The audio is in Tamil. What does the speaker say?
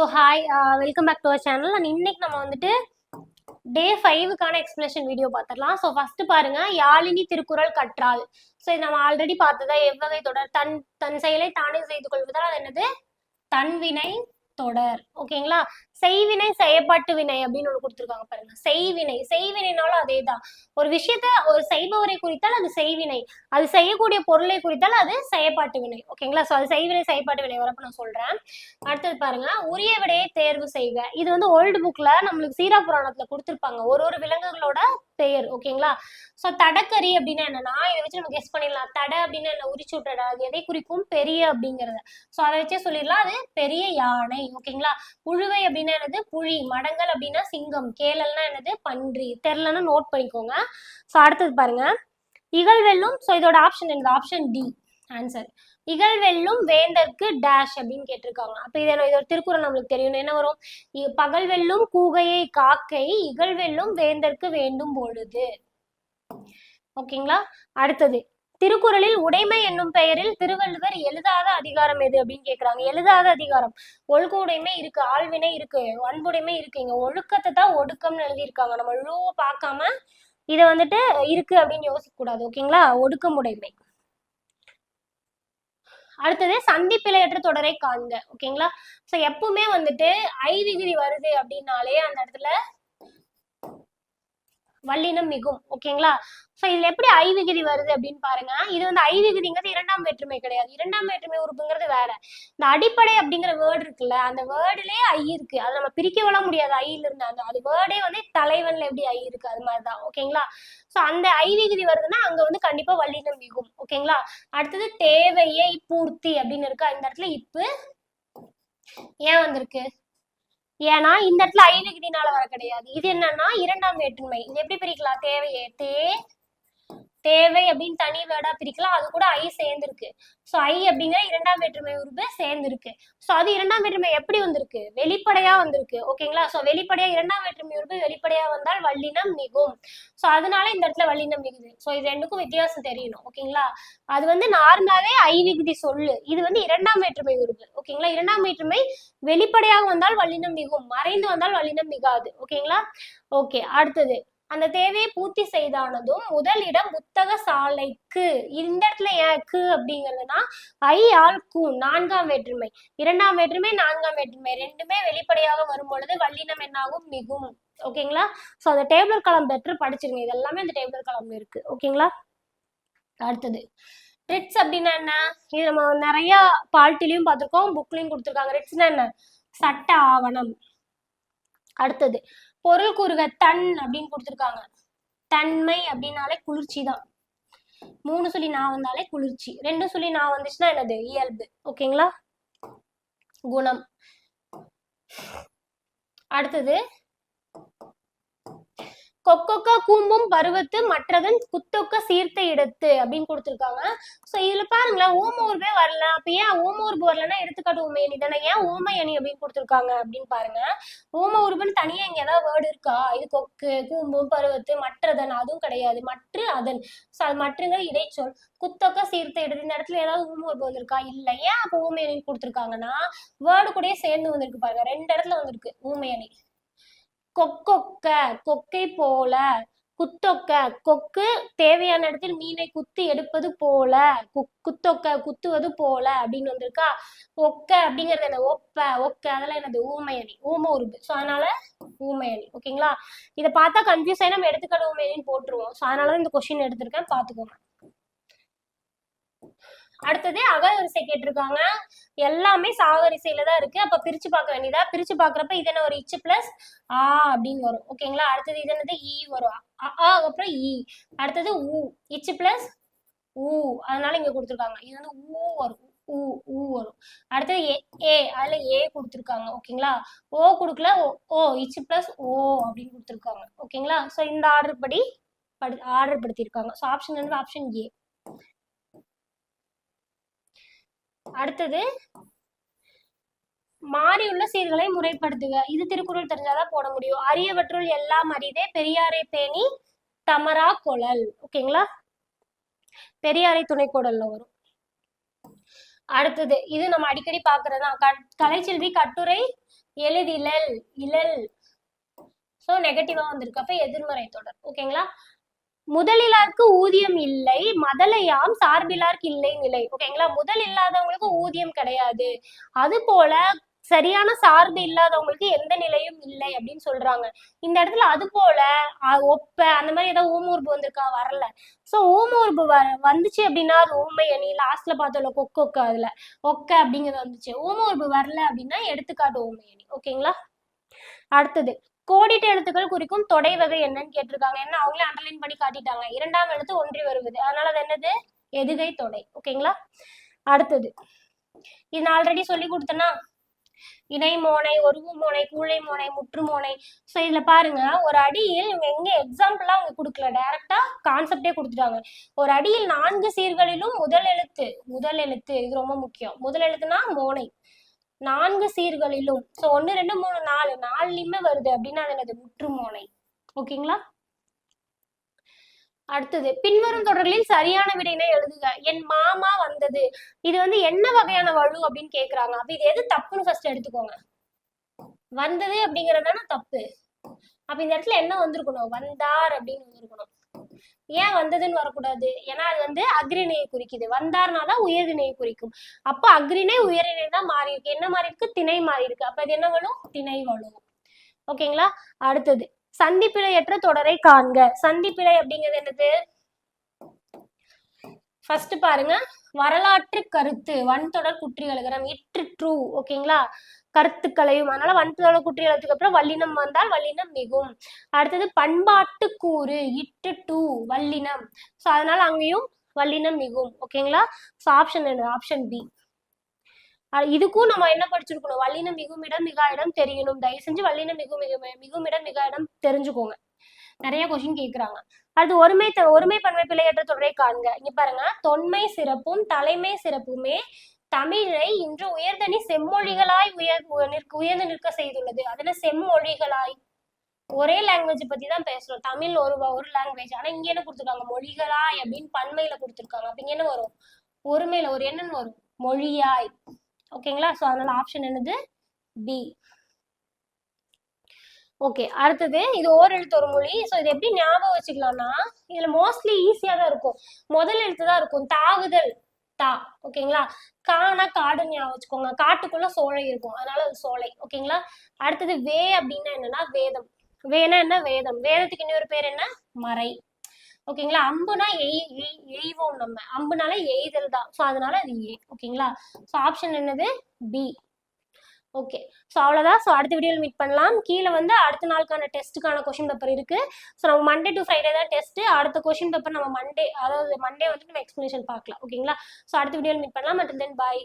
So hi welcome back to our channel and இன்னைக்கு நம்ம வந்துட்டு டே ஃபைவுக்கான எக்ஸ்பிளேஷன் வீடியோ பார்த்துடலாம். ஸோ ஃபர்ஸ்ட் பாருங்க யாழினி திருக்குறள் கற்றால் ஸோ இது நம்ம ஆல்ரெடி பார்த்ததா எவ்வகை தொடர்? தன் தன் செயலை தானே செய்து கொள்வதால் அது என்னது? தன்வினை தொடர். ஓகேங்களா செய்வினை செயப்பாட்டு வினை அப்படின்னு ஒண்ணு கொடுத்துருக்காங்க பாருங்க. செய்வினை செய்வினைனாலும் அதே தான் ஒரு விஷயத்த ஒரு செய்பவரை குறித்தால் அது செய்வினை. அது செய்யக்கூடிய பொருளை குறித்தால் அது செயப்பாட்டு வினை. ஓகேங்களா ஸோ அது செய்வினை செயப்பாட்டு வினை. வரப்ப நான் சொல்றேன். அடுத்தது பாருங்க உரிய விடையை தேர்வு செய்க. இது வந்து ஓல்டு புக்ல நம்மளுக்கு சீரா புராணத்துல கொடுத்துருப்பாங்க. ஒரு ஒரு விலங்குகளோட பெயர். ஓகேங்களா ஸோ தடக்கறி அப்படின்னா என்னன்னா இதை வச்சு நம்ம கெஸ் பண்ணிடலாம். தடை அப்படின்னா என்ன? உரிச்சு விட்டடா? அது எதை குறிக்கும்? பெரிய அப்படிங்கறத. ஸோ அதை வச்சே சொல்லிடலாம். அது பெரிய யானை. ஓகேங்களா உழுவை அப்படின்னா என்னது? புலி மடங்கள் அப்படின்னா சிங்கம் கேளல்னா என்னது? பன்றி தெரிலன்னா நோட் பண்ணிக்கோங்க. ஸோ அடுத்தது பாருங்க. இகழ்வெல்லும் ஸோ இதோட ஆப்ஷன் என்னது? ஆப்ஷன் டி ஆன்சர் இகழ்வெல்லும் வேந்தற்கு டேஷ் அப்படின்னு கேட்டிருக்காங்க. அப்ப இது என்ன- இதோட திருக்குறள் நம்மளுக்கு தெரியும். என்ன வரும்? பகல் வெல்லும் கூகையை காக்கை இகழ்வெல்லும் வேந்தற்கு வேண்டும் பொழுது. ஓகேங்களா அடுத்தது. திருக்குறளில் உடைமை என்னும் பெயரில் திருவள்ளுவர் எழுதாத அதிகாரம் எது அப்படின்னு கேக்குறாங்க. எழுதாத அதிகாரம். ஒழுக்க உடைமை இருக்கு ஆழ்வினை இருக்கு அன்புடைமை இருக்கு. இங்க ஒழுக்கத்தை தான் ஒடுக்கம்னு எழுதியிருக்காங்க. நம்ம ழூவை பார்க்காம இதை வந்துட்டு இருக்கு அப்படின்னு யோசிக்க கூடாது. ஓகேங்களா ஒடுக்கமுடைமை. அடுத்தது சந்திப்பிழையற்ற தொடரை காண்க. ஓகேங்களா ஸோ எப்பவுமே வந்துட்டு ஐ விகுதி வருது அப்படின்னாலே அந்த இடத்துல வல்லினம் மிகும் ஓகேங்களா சோ இதுல எப்படி ஐ விகுதி வருது அப்படின்னு பாருங்க. இது வந்து ஐ விகுதிங்கிறது இரண்டாம் வேற்றுமை கிடையாது. இரண்டாம் வேற்றுமை உறுப்புங்கிறது வேற. இந்த அடிப்படை அப்படிங்கிற வேர்டு இருக்குல்ல அந்த வேர்டுலயே ஐ இருக்கு. அதை நம்ம பிரிக்கவெல்லாம் முடியாது. ஐயில் இருந்து அந்த அது வேர்டே வந்து தலைவன்ல எப்படி ஐ இருக்கு அது மாதிரிதான் ஓகேங்களா சோ அந்த ஐ விகுதி வருதுன்னா அங்க வந்து கண்டிப்பா வல்லினம் மிகும் ஓகேங்களா அடுத்தது தேவையை பூர்த்தி அப்படின்னு இருக்கா? இந்த இடத்துல இப்பு ஏன் வந்திருக்கு? ஏன்னா இந்த இடத்துல ஐலகிரினால வர கிடையாது. இது என்னன்னா இரண்டாம் வேற்றுமை. இது எப்படி பிரிக்கலாம்? தேவையே தே தேவை அப்படின்னு தனி வேர்டா பிரிக்கலாம். அது கூட ஐ சேர்ந்துருக்கு. ஸோ ஐ அப்படிங்கிற இரண்டாம் வேற்றுமை உருப்பு சேர்ந்துருக்கு. ஸோ அது இரண்டாம் வேற்றுமை எப்படி வந்திருக்கு? வெளிப்படையா வந்திருக்கு. ஓகேங்களா ஸோ வெளிப்படையா இரண்டாம் வேற்றுமை உருப்பு வெளிப்படையா வந்தால் வல்லினம் மிகும். ஸோ அதனால இந்த இடத்துல வல்லினம் மிகுது. ஸோ இது ரெண்டுக்கும் வித்தியாசம் தெரியணும். ஓகேங்களா அது வந்து நார்மலாவே ஐ விகுதி சொல்லு. இது வந்து இரண்டாம் வேற்றுமை உருவு ஓகேங்களா இரண்டாம் வேற்றுமை வெளிப்படையாக வந்தால் வல்லினம் மிகும். மறைந்து வந்தால் வல்லினம் மிகாது. ஓகேங்களா ஓகே அடுத்தது. அந்த தேவையை பூர்த்தி செய்தானதும் முதலிடம் புத்தக சாலைக்கு இந்த இடத்துல ஏன் கு அப்படிங்கிறதுனா ஐ ஆல் கு நான்காம் வேற்றுமை. இரண்டாம் வேற்றுமை நான்காம் வேற்றுமை. ரெண்டுமே வெளிப்படையாக வரும் பொழுது வல்லினம் என்னாகும்? மிகும். ஓகேங்களா? ஸோ அந்த டேபிள் கலம் பெற்று படிச்சிருங்க. இது எல்லாமே அந்த டேபிள் கலம் இருக்கு. ஓகேங்களா? அடுத்தது. ரிட்ஸ் அப்படின்னா என்ன? இது நம்ம நிறைய பால்ட்டிலையும் பார்த்திருக்கோம் புக்லையும் கொடுத்துருக்காங்க. ரிட்ஸ்னா என்ன? சட்ட ஆவணம். அடுத்தது. பொருள் கூறுக தன் அப்படின்னு கொடுத்துருக்காங்க. தன்மை அப்படின்னாலே குளிர்ச்சி தான். மூணு சொல்லி நான் வந்தாலே குளிர்ச்சி. ரெண்டு சொல்லி நான் வந்துச்சுன்னா என்னது? இயல்பு. ஓகேங்களா? குணம். அடுத்தது கொக்கொக்க கூம்பும் பருவத்து மற்றதன் குத்தொக்க சீர்த்த இடத்து அப்படின்னு கொடுத்துருக்காங்க. சோ இதுல பாருங்களேன் ஓமோர்பே வரல. அப்ப ஏன் ஓமோர்பு வரலன்னா எடுத்துக்காட்டு உமையணி தானே? ஏன் ஓமையணி அப்படின்னு கொடுத்துருக்காங்க அப்படின்னு பாருங்க. ஓம உருபுன்னு தனியா இங்க ஏதாவது வேர்டு இருக்கா? இது கொக்கு கூம்பும் பருவத்து மற்றதன் அதுவும் கிடையாது. மற்ற அதன். சோ அது மற்றங்க இடைச்சொல். குத்தொக்க சீர்த்த இடத்து. இந்த இடத்துல ஏதாவது ஓமோர்பு வந்திருக்கா? இல்ல. ஏன் அப்ப ஊமையணி கொடுத்துருக்காங்கன்னா வேர்டு கூடயே சேர்ந்து வந்திருக்கு பாருங்க. ரெண்டு இடத்துல வந்திருக்கு ஊமையணி கொக்கொக்க கொக்கை போல. குத்தொக்க கொக்கு தேவையான இடத்தில் மீனை குத்தி எடுப்பது போல. கு- குத்தொக்க குத்துவது போல அப்படின்னு வந்திருக்கா. ஒக்க அப்படிங்கிறது என்ன? ஒப்ப ஒக்க. அதெல்லாம் என்னது? ஊமையணி. ஊம உருப்பு ஸோ அதனால ஊமையணி. ஓகேங்களா இதை பார்த்தா கன்ஃபியூஸ் ஆகி நம்ம எடுத்துக்காட்டு ஊமையணின்னு போட்டுருவோம். ஸோ அதனால தான் இந்த கொஸ்டின் எடுத்திருக்கேன். பார்த்துக்கோங்க. அடுத்தது அகவரிசை கேட்டிருக்காங்க. எல்லாமே சாவரிசையில தான் இருக்கு. அப்ப பிரிச்சு பார்க்க வேண்டியதா? பிரிச்சு பாக்குறப்ப இது என்ன ஒரு இச்சு பிளஸ் ஆ அப்படின்னு வரும். ஓகேங்களா அடுத்தது இது என்னது? E வரும். அ, ஆ அப்புறம் இ அடுத்தது ஊ. இச்சு பிளஸ் ஊ. அதனால இங்க கொடுத்துருக்காங்க. இது வந்து ஊ வரும். ஊ ஊ வரும். அடுத்தது ஏ ஏ. அதுல ஏ கொடுத்துருக்காங்க. ஓகேங்களா ஓ கொடுக்கல. ஓ ஓ இச்சு பிளஸ் ஓ அப்படின்னு கொடுத்துருக்காங்க. ஓகேங்களா ஸோ இந்த ஆர்டர் படி படி ஆர்டர் படுத்திருக்காங்க. ஸோ ஆப்ஷன் வந்து ஆப்ஷன் ஏ அடுத்தது மாறியுள்ள சீர்களை முறைப்படுத்துக. இது திருக்குறள் தெரிஞ்சாதான் போட முடியும். அரியவற்றுள் எல்லாம் அறிதே பெரியாரை பேணி தமரா கொழல். ஓகேங்களா பெரியாரை துணைக்கோடல்ல வரும். அடுத்தது இது நம்ம அடிக்கடி பாக்குறதுதான் கலைச்செல்வி கட்டுரை எழுதிலல் இழல். சோ நெகட்டிவா வந்திருக்கு. அப்ப எதிர்மறை தொடர். ஓகேங்களா முதலிலாருக்கு ஊதியம் இல்லை மதலையாம் சார்பிலாருக்கு இல்லை நிலை. ஓகேங்களா முதல் இல்லாதவங்களுக்கு ஊதியம் கிடையாது. அது போல சரியான சார்பு இல்லாதவங்களுக்கு எந்த நிலையும் இல்லை அப்படின்னு சொல்றாங்க. இந்த இடத்துல அது போல ஒப்ப அந்த மாதிரி ஏதாவது ஊமூர்பு வந்திருக்கா? வரல. சோ ஊமூர்பு வ வந்துச்சு அப்படின்னா அது ஊமை அணி லாஸ்ட்ல பார்த்தோம்ல கொக்கொக்க அதுல. ஒக்க அப்படிங்கிறது வந்துச்சு. ஊமூர்பு வரல அப்படின்னா எடுத்துக்காட்டு ஊமை அணி. ஓகேங்களா அடுத்தது. கோடிட்ட எழுத்துக்கள் குறிக்கும் தொடை வகை என்னன்னு கேட்டிருக்காங்க. என்ன அவங்களே அண்டர்லைன் பண்ணி காட்டிட்டாங்க. இரண்டாம் எழுத்து ஒன்றி வருவது. அதனால அது என்னது? எதுகை தொடை. ஓகேங்களா அடுத்தது. இது நான் ஆல்ரெடி சொல்லி கொடுத்தேன்னா இணை மோனை ஒருவு மோனை கூழை மோனை முற்று மோனை. ஸோ இதுல பாருங்க ஒரு அடியில் இவங்க எங்க எக்ஸாம்பிளா அவங்க கொடுக்கல. டைரக்டா கான்செப்டே கொடுத்துட்டாங்க. ஒரு அடியில் நான்கு சீர்களிலும் முதல் எழுத்து முதல் எழுத்து இது ரொம்ப முக்கியம். முதல் எழுத்துனா மோனை. நான்கு சீர்களிலும். ஸோ ஒன்று ரெண்டு மூணு நாலு நாலுலையுமே வருது அப்படின்னா அது என்னது? முற்றுமோனை. ஓகேங்களா? அடுத்தது பின்வரும் தொடர்களில் சரியான விடையினை எழுதுக. என் மாமா வந்தது. இது வந்து என்ன வகையான வலு அப்படின்னு கேக்குறாங்க. அப்ப இது எது தப்புன்னு ஃபர்ஸ்ட் எடுத்துக்கோங்க. வந்தது அப்படிங்கறதான தப்பு. அப்ப இந்த இடத்துல என்ன வந்திருக்கணும்? வந்தார் அப்படின்னு வந்திருக்கணும். ஏன் வந்ததுன்னு வரக்கூடாது? ஏன்னா அது வந்து அக்ரிணையை குறிக்குது. வந்தார்னா தான் உயர்திணையை குறிக்கும். அப்போ அக்ரிணை உயர்திணை தான் மாறி இருக்கு என்ன மாறி இருக்கு திணை மாறி இருக்கு அப்ப அது என்ன வரும்? திணை வரும். ஓகேங்களா? அடுத்தது சந்திப்பிழையற்ற தொடரை காண்க. சந்திப்பிழை அப்படிங்கிறது என்னது? ஃபர்ஸ்ட் பாருங்க. வரலாற்று கருத்து. வன்தொடர் குற்றி எழுதுறோம் இற்று ட்ரூ ஓகேங்களா கருத்துக்களையும் அதனால வன்தொடர் குற்றி எழுத்துக்கு அப்புறம் வல்லினம் வந்தால் வல்லினம் மிகும். அடுத்தது பண்பாட்டு கூறு இட்டு டூ வல்லினம். ஸோ அதனால அங்கேயும் வல்லினம் மிகும். ஓகேங்களா ஸோ ஆப்ஷன் என்ன? ஆப்ஷன் பி இதுக்கும் நம்ம என்ன படிச்சிருக்கணும்? வல்லினம் மிகும் இடம் மிகா இடம் தெரியணும். தயவு செஞ்சு வல்லினம் மிகும் மிகும் மிகும் இடம் மிகா இடம் தெரிஞ்சுக்கோங்க. நிறைய கொஸ்டின் கேட்குறாங்க அடுத்து ஒருமை ஒருமை பன்மை பிழையற்ற தொடரை காண்க. இங்க பாருங்க. தொன்மை சிறப்பும் தலைமை சிறப்புமே தமிழை இன்று உயர்தனி செம்மொழிகளாய் உயர் உ- நிற்க- உயர்ந்து நிற்க செய்துள்ளது. அதுல செம்மொழிகளாய். ஒரே லாங்குவேஜ் பத்தி தான் பேசுறோம். தமிழ் ஒரு ஒரு லாங்குவேஜ் ஆனா இங்க என்ன கொடுத்துருக்காங்க? மொழிகளாய் அப்படின்னு பன்மையில கொடுத்துருக்காங்க. அப்ப இங்க என்ன வரும்? ஒருமையில ஒரு என்னன்னு வரும்? மொழியாய். ஓகேங்களா சோ அதனால ஆப்ஷன் என்னது? பி ஓகே அடுத்தது இது ஓரெழுத்து ஒரு மொழி. ஸோ இது எப்படி ஞாபகம் வச்சுக்கலாம்னா இதுல மோஸ்ட்லி ஈஸியா தான் இருக்கும். முதல் எழுத்து தான் இருக்கும். தாவுதல் தா. ஓகேங்களா கானா காடுன்னு ஞாபகம் வச்சுக்கோங்க. காட்டுக்குள்ள சோலை இருக்கும். அதனால அது சோலை. ஓகேங்களா அடுத்தது வே அப்படின்னா என்னன்னா வேதம். வேனா என்ன? வேதம். வேதத்துக்கு இன்னொரு பேர் என்ன? மறை. ஓகேங்களா அம்புனா எய் எய்- எய்வோம் நம்ம. அம்புனால எய்தல் தான். ஸோ அதனால அது ஏ. ஓகேங்களா ஸோ ஆப்ஷன் என்னது? பி. ஓகே ஸோ அவ்வளோதான் ஸோ அடுத்த வீடியோவில் மீட் பண்ணலாம். கீழே வந்து அடுத்த நாளுக்கான டெஸ்ட்டுக்கான கொஷின் பேப்பர் இருக்குது ஸோ நம்ம மண்டே டு ஃப்ரைடே தான் டெஸ்ட்டு அடுத்த கொஷின் பேப்பர் நம்ம மண்டே அதாவது மண்டே வந்துட்டு நம்ம எக்ஸ்ப்ளனேஷன் பார்க்கலாம். ஓகேங்களா ஸோ அடுத்த வீடியோவில் மீட் பண்ணலாம். மற்றும் தென் பாய்